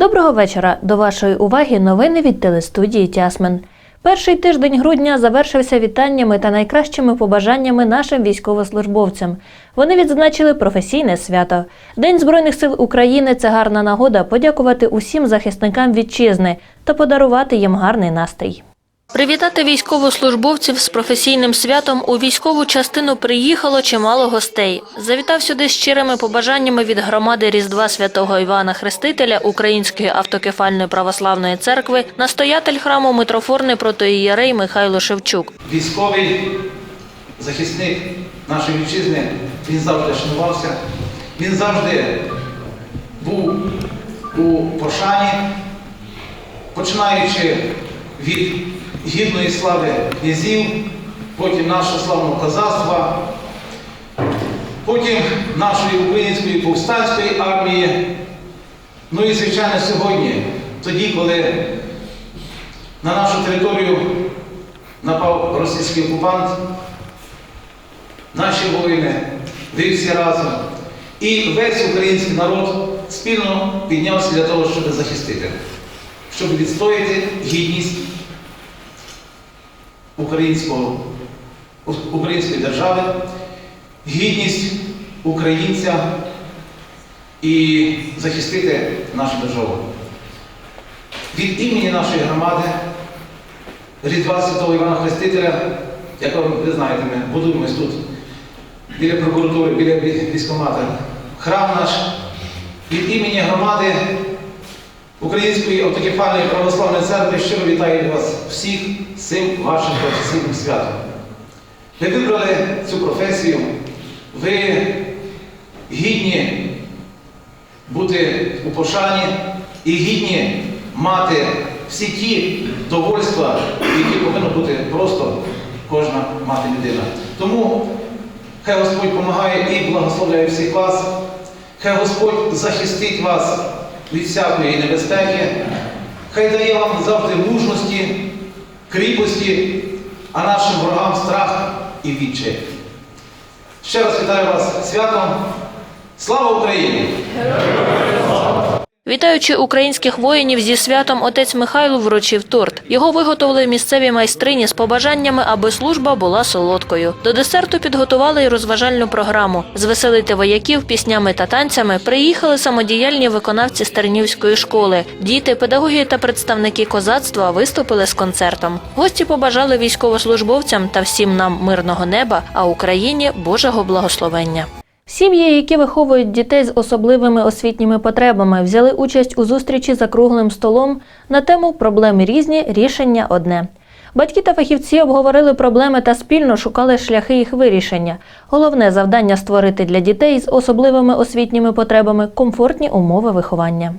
Доброго вечора. До вашої уваги новини від телестудії Тясмен. Перший тиждень грудня завершився вітаннями та найкращими побажаннями нашим військовослужбовцям. Вони відзначили професійне свято. День Збройних сил України це гарна нагода подякувати усім захисникам вітчизни та подарувати їм гарний настрій. Привітати військовослужбовців з професійним святом у військову частину приїхало чимало гостей. Завітав сюди щирими побажаннями від громади Різдва святого Івана Хрестителя Української автокефальної православної церкви, настоятель храму митрофорний протоієрей Михайло Шевчук. Військовий захисник нашої вітчизни, він завжди шанувався, він завжди був у пошані, починаючи від гідної слави князів, потім нашого славного козацтва, потім нашої української повстанської армії. Ну і, звичайно, сьогодні, тоді, коли на нашу територію напав російський окупант, наші воїни, всі разом. І весь український народ спільно піднявся для того, щоб захистити, щоб відстояти гідність українського, української держави, гідність українця і захистити нашу державу. Від імені нашої громади Різдва Святого Івана Хрестителя, як ви знаєте, ми будуємось тут біля прокуратури, біля військкомата. Храм наш від імені громади Української автокефальної православної церкви щиро вітаю вас всіх з цим вашим професійним святом. Ви вибрали цю професію, ви гідні бути у пошані і гідні мати всі ті довольства, які повинна бути просто кожна мати людина. Тому хай Господь допомагає і благословляє всіх вас, хай Господь захистить вас від всякої небезпеки, хай дає вам завжди мужності, кріпості, а нашим ворогам страх і відчай. Ще раз вітаю вас святом. Слава Україні! Вітаючи українських воїнів зі святом, отець Михайло вручив торт. Його виготовили місцеві майстрині з побажаннями, аби служба була солодкою. До десерту підготували й розважальну програму. Звеселити вояків піснями та танцями приїхали самодіяльні виконавці Стернівської школи. Діти, педагоги та представники козацтва виступили з концертом. Гості побажали військовослужбовцям та всім нам мирного неба, а Україні Божого благословення. Сім'ї, які виховують дітей з особливими освітніми потребами, взяли участь у зустрічі за круглим столом на тему Проблеми різні, рішення одне. Батьки та фахівці обговорили проблеми та спільно шукали шляхи їх вирішення. Головне завдання створити для дітей з особливими освітніми потребами комфортні умови виховання.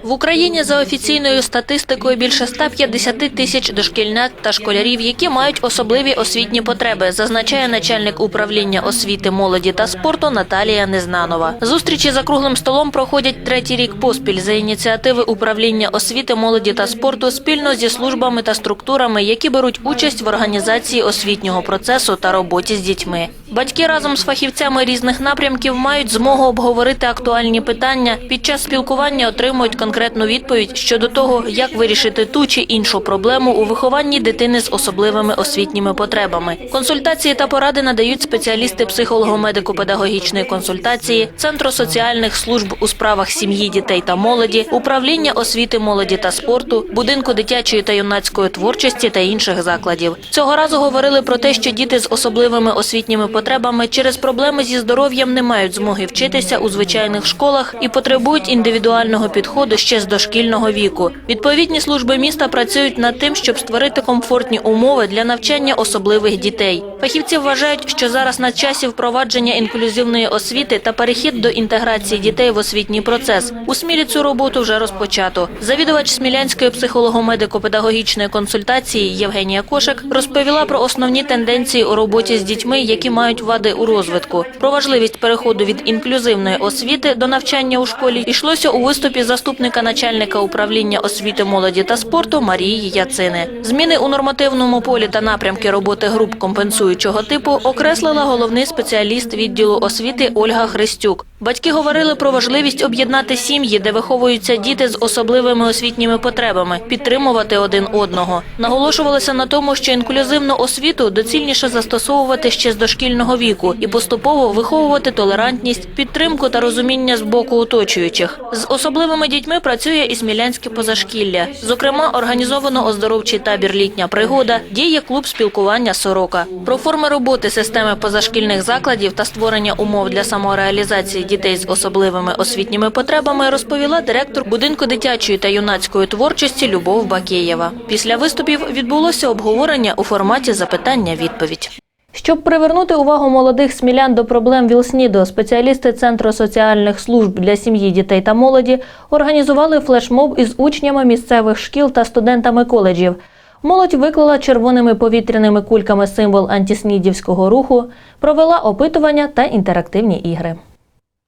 В Україні за офіційною статистикою більше 150 тисяч дошкільнят та школярів, які мають особливі освітні потреби, зазначає начальник управління освіти, молоді та спорту Наталія Незнанова. Зустрічі за круглим столом проходять третій рік поспіль за ініціативи управління освіти, молоді та спорту спільно зі службами та структурами, які беруть участь в організації освітнього процесу та роботі з дітьми. Батьки разом з фахівцями різних напрямків мають змогу обговорити актуальні питання. Під час спілкування отримують конкретну відповідь щодо того, як вирішити ту чи іншу проблему у вихованні дитини з особливими освітніми потребами. Консультації та поради надають спеціалісти психолого-медико-педагогічної консультації, Центру соціальних служб у справах сім'ї, дітей та молоді, управління освіти, молоді та спорту, будинку дитячої та юнацької творчості та інших закладів. Цього разу говорили про те, що діти з особливими освітніми потребами через проблеми зі здоров'ям не мають змоги вчитися у звичайних школах і потребують індивідуального підходу ще з дошкільного віку. Відповідні служби міста працюють над тим, щоб створити комфортні умови для навчання особливих дітей. Фахівці вважають, що зараз на часі впровадження інклюзивної освіти та перехід до інтеграції дітей в освітній процес. У Смілі цю роботу вже розпочато. Завідувач Смілянської психолого-медико-педагогічної консультації Євгенія Кошик розповіла про основні тенденції у роботі з дітьми, які мають вади у розвитку. Про важливість переходу від інклюзивної освіти до навчання у школі йшлося у виступі заступника заступника начальника управління освіти, молоді та спорту Марії Яцини. Зміни у нормативному полі та напрямки роботи груп компенсуючого типу окреслила головний спеціаліст відділу освіти Ольга Христюк. Батьки говорили про важливість об'єднати сім'ї, де виховуються діти з особливими освітніми потребами, підтримувати один одного. Наголошувалося на тому, що інклюзивну освіту доцільніше застосовувати ще з дошкільного віку і поступово виховувати толерантність, підтримку та розуміння з боку оточуючих. З особливими дітьми працює і смілянське позашкілля. Зокрема, організовано оздоровчий табір Літня пригода, діє клуб спілкування Сорока. Про форми роботи системи позашкільних закладів та створення умов для самореалізації дітей з особливими освітніми потребами розповіла директор будинку дитячої та юнацької творчості Любов Бакеєва. Після виступів відбулося обговорення у форматі запитання-відповідь. Щоб привернути увагу молодих смілян до проблем ВІЛ-СНІДу, спеціалісти Центру соціальних служб для сім'ї, дітей та молоді організували флешмоб із учнями місцевих шкіл та студентами коледжів. Молодь виклала червоними повітряними кульками символ антіснідівського руху, провела опитування та інтерактивні ігри.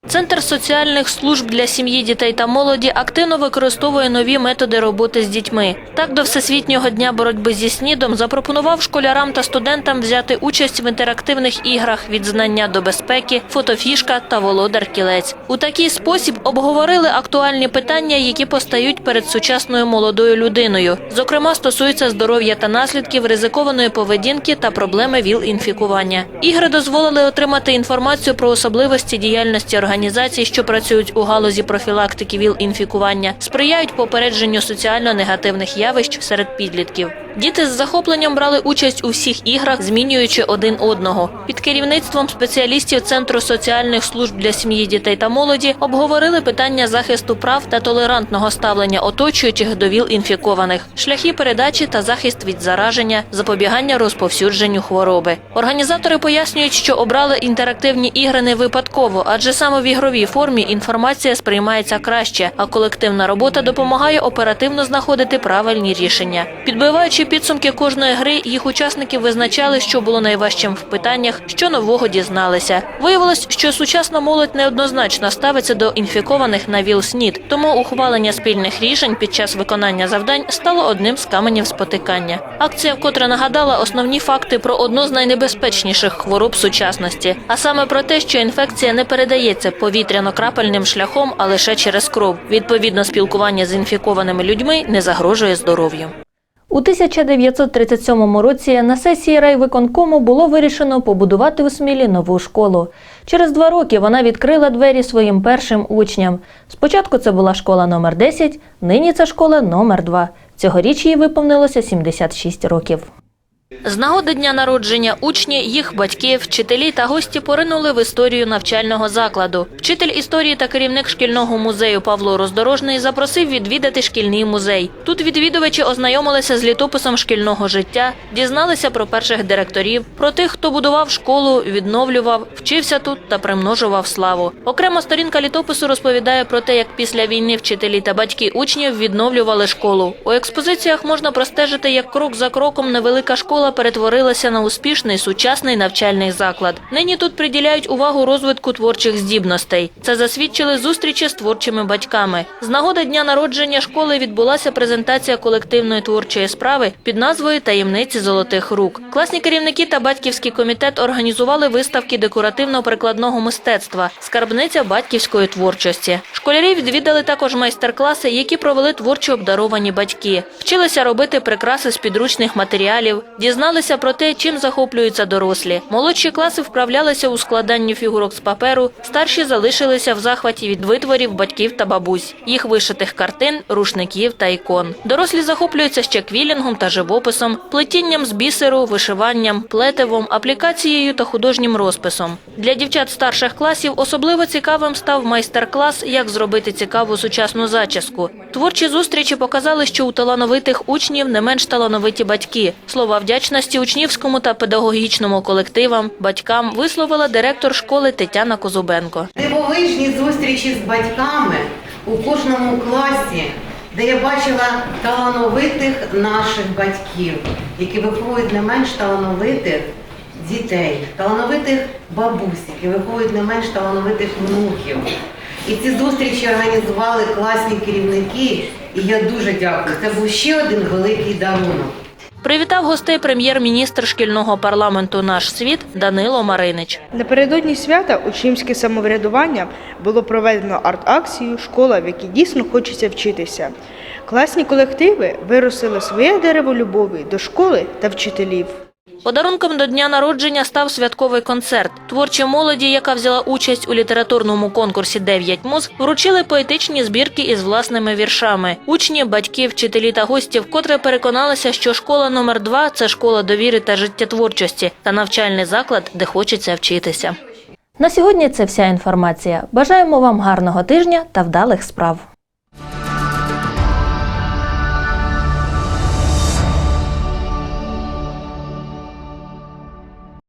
Центр соціальних служб для сім'ї, дітей та молоді активно використовує нові методи роботи з дітьми. Так, до Всесвітнього дня боротьби зі снідом запропонував школярам та студентам взяти участь в інтерактивних іграх від знання до безпеки, фотофішка та володар кілець. У такий спосіб обговорили актуальні питання, які постають перед сучасною молодою людиною. Зокрема, стосуються здоров'я та наслідків ризикованої поведінки та проблеми ВІЛ-інфікування. Ігри дозволили отримати інформацію про особливості діяльності організацій, що працюють у галузі профілактики ВІЛ-інфікування, сприяють попередженню соціально негативних явищ серед підлітків. Діти з захопленням брали участь у всіх іграх, змінюючи один одного. Під керівництвом спеціалістів Центру соціальних служб для сім'ї, дітей та молоді обговорили питання захисту прав та толерантного ставлення оточуючих до ВІЛ-інфікованих, шляхи передачі та захист від зараження, запобігання розповсюдженню хвороби. Організатори пояснюють, що обрали інтерактивні ігри не випадково, адже саме в ігровій формі інформація сприймається краще, а колективна робота допомагає оперативно знаходити правильні рішення. Підбиваючи підсумки кожної гри, їх учасники визначали, що було найважчим в питаннях, що нового дізналися. Виявилось, що сучасна молодь неоднозначно ставиться до інфікованих на ВІЛ-СНІД, тому ухвалення спільних рішень під час виконання завдань стало одним з каменів спотикання. Акція вкотре нагадала основні факти про одну з найнебезпечніших хвороб сучасності, а саме про те, що інфекція не передається повітряно-крапельним шляхом, а лише через кров. Відповідно, спілкування з інфікованими людьми не загрожує здоров'ю. У 1937 році на сесії райвиконкому було вирішено побудувати у Смілі нову школу. Через два роки вона відкрила двері своїм першим учням. Спочатку це була школа номер 10, нині це школа номер 2. Цьогоріч їй виповнилося 76 років. З нагоди дня народження учні, їх батьки, вчителі та гості поринули в історію навчального закладу. Вчитель історії та керівник шкільного музею Павло Роздорожний запросив відвідати шкільний музей. Тут відвідувачі ознайомилися з літописом шкільного життя, дізналися про перших директорів, про тих, хто будував школу, відновлював, вчився тут та примножував славу. Окрема сторінка літопису розповідає про те, як після війни вчителі та батьки учнів відновлювали школу. У експозиціях можна простежити, як крок за кроком невелика школа перетворилася на успішний сучасний навчальний заклад. Нині тут приділяють увагу розвитку творчих здібностей. Це засвідчили зустрічі з творчими батьками. З нагоди дня народження школи відбулася презентація колективної творчої справи під назвою Таємниці золотих рук. Класні керівники та батьківський комітет організували виставки декоративно-прикладного мистецтва Скарбниця батьківської творчості. Школярі відвідали також майстер-класи, які провели творчо обдаровані батьки. Вчилися робити прикраси з підручних матеріалів, дізналися про те, чим захоплюються дорослі. Молодші класи вправлялися у складанні фігурок з паперу, старші залишилися в захваті від витворів батьків та бабусь, їх вишитих картин, рушників та ікон. Дорослі захоплюються ще квілінгом та живописом, плетінням з бісеру, вишиванням, плетивом, аплікацією та художнім розписом. Для дівчат старших класів особливо цікавим став майстер-клас, як зробити цікаву сучасну зачіску. Творчі зустрічі показали, що у талановитих учнів не менш талановиті батьки. Слова вдячності учнівському та педагогічному колективам, батькам висловила директор школи Тетяна Козубенко. Дивовижні зустрічі з батьками у кожному класі, де я бачила талановитих наших батьків, які виховують не менш талановитих дітей, талановитих бабусь, які виховують не менш талановитих внуків. І ці зустрічі організували класні керівники. І я дуже дякую. Це був ще один великий дарунок. Привітав гостей прем'єр-міністр шкільного парламенту Наш світ Данило Маринич. Напередодні свята учнівське самоврядування було проведено арт-акцію Школа, в якій дійсно хочеться вчитися. Класні колективи виросили своє дерево любові до школи та вчителів. Подарунком до дня народження став святковий концерт. Творчі молоді, яка взяла участь у літературному конкурсі «Дев'ять муз, вручили поетичні збірки із власними віршами. Учні, батьки, вчителі та гості вкотре переконалися, що школа номер 2 це школа довіри та життєтворчості та навчальний заклад, де хочеться вчитися. На сьогодні це вся інформація. Бажаємо вам гарного тижня та вдалих справ.